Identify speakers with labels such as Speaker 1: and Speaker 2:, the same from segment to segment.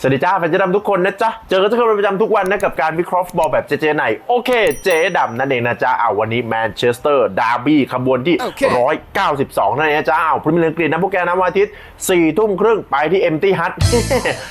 Speaker 1: สวัสดีจ้าแฟนเจดำทุกคนนะจ๊ะ เจอกันทุกคนเป็นประจำทุกวันนะกับการวิเคราะห์ฟุตบอลแบบเจเจไหน โอเค เจดำนั่นเองนะจ๊ะเอาวันนี้แมนเชสเตอร์ดาร์บี้ขบวนที่
Speaker 2: โอเค
Speaker 1: 192 นั่นเองนะจ๊ะเอาพรีเมียร์ลีกอังกฤษนะพวกแกนะวันอาทิตย์4ทุ่มครึ่งไปที่เอ็มตี้ฮัท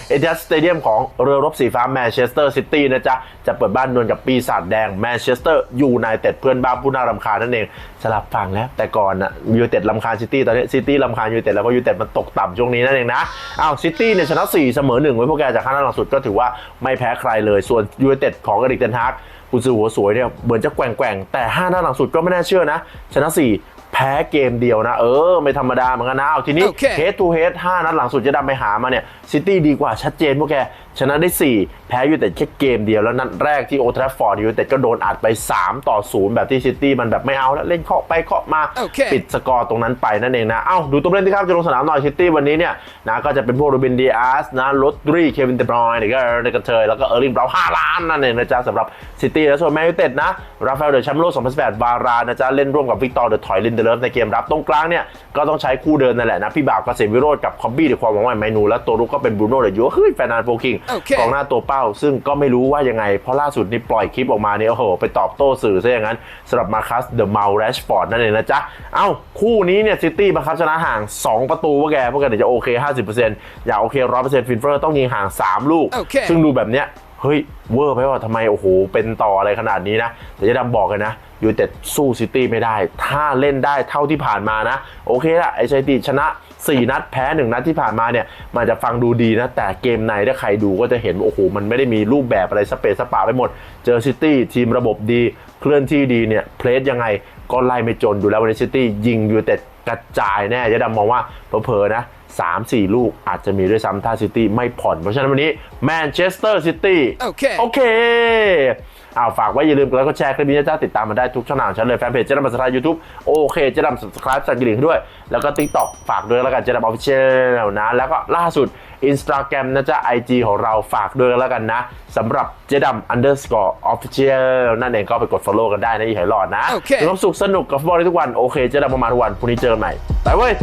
Speaker 1: เอเดสเตเดียมของเรือรบสีฟ้าแมนเชสเตอร์ซิตี้นะจ๊ะ จะเปิดบ้านดวลกับปีศาจแดงแมนเชสเตอร์ยูไนเต็ดเพื่อนบ้านผู้น่ารำคาญนั่นเองสลับฝั่งแล้วแต่ก่อนอะยูไนเต็ดรำคาญซิตี้ตอนนี้ซิตี้รำคาญยูไนเต็ดแล้วเพราะยูไนเต็ดมันตกต่ำช่วงนี้นั่นเองนะอ้าวซิตี้เนี่ยชนะ4เสมอ1ไว้พวกแกจากข้างหน้าหลังสุดก็ถือว่าไม่แพ้ใครเลย ส่วนยูไนเต็ดของอริกเทนฮากกุนซือหัวสวยเนี่ยเหมือนจะแกว่งๆแต่5หน้าหลังสุดก็ไม่น่าเชื่อนะ ชนะ 4 พ้เกมเดียวนะ เออ ไม่ธรรมดาเหมือนกันนะ เอาทีนี้
Speaker 2: โอเค
Speaker 1: เฮดทูเฮด5นัดหลังสุดจะดำไปหามาเนี่ยซิตี้ดีกว่าชัดเจนพวกแก ชนะได้ 4 แพ้ยูไนเต็ดแค่เกมเดียว แล้วนัดแรกที่โอทราฟอร์ดยูไนเต็ดก็โดนอัดไป 3 ต่อ 0 แบบที่ซิตี้มันแบบไม่เอาแล้ว เล่นเคาะไปเคาะมา
Speaker 2: โอเค
Speaker 1: ปิดสกอร์ตรงนั้นไปนั่นเองนะ เอ้า ดูตัวเล่นที่ครับจะลงสนามหน่อยซิตี้วันนี้เนี่ยนะก็จะเป็นพวกโรบินดีอาสนะโรดรีเควินเดบรอยน์ก็ในกระเทยแล้วก็เออร์ลิงบราวน์ห้าล้านนั่นเองนะจ๊ะสำหรับซิตี้แล้วส่วนแมนยูเต็ดนะราฟาเอลเดอแชมป์โลก2018บารานะจ๊ะเล่นร่วมกับวิกตอร์เดอะถอยลินเดเลฟในเกมรับตรงกลางเนี่ยก็ต้องใช้คู่เดินนั่นแหละนะพี่บ่าวเกษมวิโรจน์กับคอบบี้ในความหวังใหม่เมนู และตัวรุกก็เป็นบรูโน่เดยูเฮ้ยแฟนนานโฟคิง
Speaker 2: โอเค
Speaker 1: กองหน้าตัวเป้า ซึ่งก็ไม่รู้ว่ายังไง เพราะล่าสุดนี่ปล่อยคลิปออกมาเนี่ยโอ้โหไปตอบโต้สื่อซะอย่างนั้นสำหรับมาคัสเดอะเมลแรชฟอร์ดนั่นเองนะจ๊ะเอ้าคู่นี้เนี่ยซิตี้บังคับชนะห่าง 2 ประตูพวกแกพวกแกเดี๋ยวจะโอเค 50%อย่าโอเค100%ฟินเฟอร์ต้องยิงห่าง 3 ลูก
Speaker 2: โอเค
Speaker 1: ซึ่งดูแบบเนี้ย เฮ้ยเวอร์ไปว่าทำไมโอ้โหเป็นต่ออะไรขนาดนี้นะแต่จะดำบอกเลยนะยูเต็ดสู้ซิตี้ไม่ได้ ถ้าเล่นได้เท่าที่ผ่านมานะ โอเคละไอซิตี้ชนะ 4 นัดแพ้ 1 นัดที่ผ่านมาเนี่ย มันจะฟังดูดีนะ แต่เกมในถ้าใครดูก็จะเห็นโอ้โหมันไม่ได้มีรูปแบบอะไรสเปซสปาไปหมด เจอซิตี้ทีมระบบดี เคลื่อนที่ดีเนี่ยเพลสยังไงก็ไล่ไม่จนอยู่แล้ววันนี้ซิตี้ยิงยูเต็ด กระจายแน่จะดำมองว่าเผลอๆนะ3 4ลูกอาจจะมีด้วยซ้ำถ้าซิตี้ไม่ผ่อน เพราะฉะนั้นวันนี้แมนเชสเตอร์ซิตี้
Speaker 2: โอเค
Speaker 1: โอเคอ้าวฝากไว้อย่าลืมกดไลค์กดแชร์คลิปนี้นะจ๊ะติดตามมาได้ทุกช่องทางของฉันเลยแฟนเพจเจ๊ดำมาสไครต์ยูทูบโอเคเจ๊ดำ subscribe สั่นกระดิ่งให้ด้วย แล้วก็ TikTok ฝากด้วยแล้วกันเจ๊ดำออฟฟิเชียลนะ แล้วก็ล่าสุด Instagram นะจ๊ะ IG ของเราฝากด้วยแล้วกันนะสำหรับเจ๊ดำ underscore official นั่นเองก็ไปกด follow กันได้นะอีหอยหลอดนะ
Speaker 2: โอเค
Speaker 1: มีความสุขสนุกกับฟุตบอลได้ทุกวันโอเคเจ๊ดำประมาณทุกวันพรุ่งนี้เจอกันใหม่ไปเว้ย